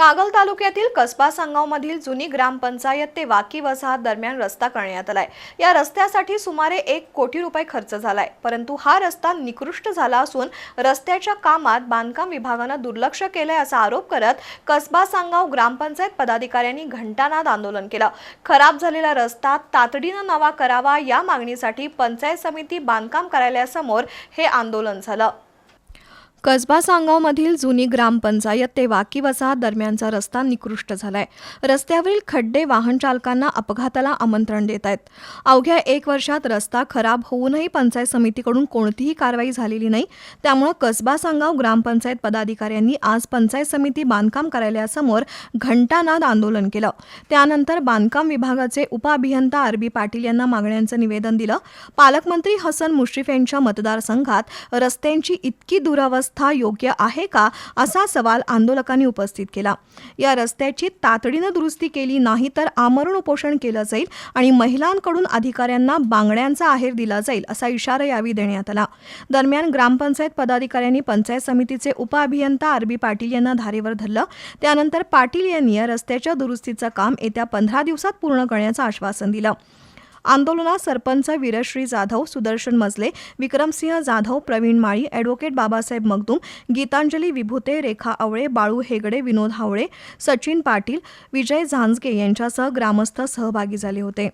कागल तालुक्यातील कसबा सांगावमधील जुनी ग्रामपंचायत ते वाकी वसाहत दरम्यान रस्ता करण्यात आलाय. या रस्त्यासाठी सुमारे एक कोटी रुपये खर्च झालाय. परंतु हा रस्ता निकृष्ट झाला असून रस्त्याच्या कामात बांधकाम विभागानं दुर्लक्ष केलंय असा आरोप करत कसबा सांगाव ग्रामपंचायत पदाधिकाऱ्यांनी घंटानाद आंदोलन केलं. खराब झालेला रस्ता तातडीनं नवा करावा या मागणीसाठी पंचायत समिती बांधकाम कार्यालयासमोर हे आंदोलन झालं. कसबा सांगावमधील जुनी ग्रामपंचायत ते वाकी वसाहत दरम्यानचा रस्ता निकृष्ट झालाय. रस्त्यावरील खड्डे वाहन चालकांना अपघाताला आमंत्रण देत आहेत अवघ्या एक वर्षात रस्ता खराब होऊनही पंचायत समितीकडून कोणतीही कारवाई झालेली नाही. त्यामुळं कसबा सांगाव ग्रामपंचायत पदाधिकाऱ्यांनी आज पंचायत समिती बांधकाम कार्यालयासमोर घंटानाद आंदोलन केलं. त्यानंतर बांधकाम विभागाचे उपअभियंता आर बी पाटील यांना मागण्यांचं निवेदन दिलं. पालकमंत्री हसन मुश्रीफ यांच्या मतदारसंघात रस्त्यांची इतकी दुरावस्था योग्य आहे का असा सवाल आंदोलकांनी उपस्थित केला. या रस्त्याची तातडीनं दुरुस्ती केली नाही तर आमरण उपोषण केलं जाईल आणि महिलांकडून अधिकाऱ्यांना बांगड्यांचा आहेर दिला जाईल असा इशारा यावेळी देण्यात आला. दरम्यान ग्रामपंचायत पदाधिकाऱ्यांनी पंचायत समितीचे उपअभियंता आर बी पाटील यांना धारेवर धरलं. त्यानंतर पाटील यांनी या रस्त्याच्या दुरुस्तीचं काम येत्या पंधरा दिवसात पूर्ण करण्याचं आश्वासन दिलं. आंदोलनात सरपंच वीरश्री जाधव सुदर्शन मजले विक्रमसिंह जाधव प्रवीण माळी ॲडव्होकेट बाबासाहेब मगदूम गीतांजली विभूते रेखा आवळे बाळू हेगडे विनोद हावळे सचिन पाटील विजय झांजगे यांच्यासह ग्रामस्थ सहभागी झाले होते.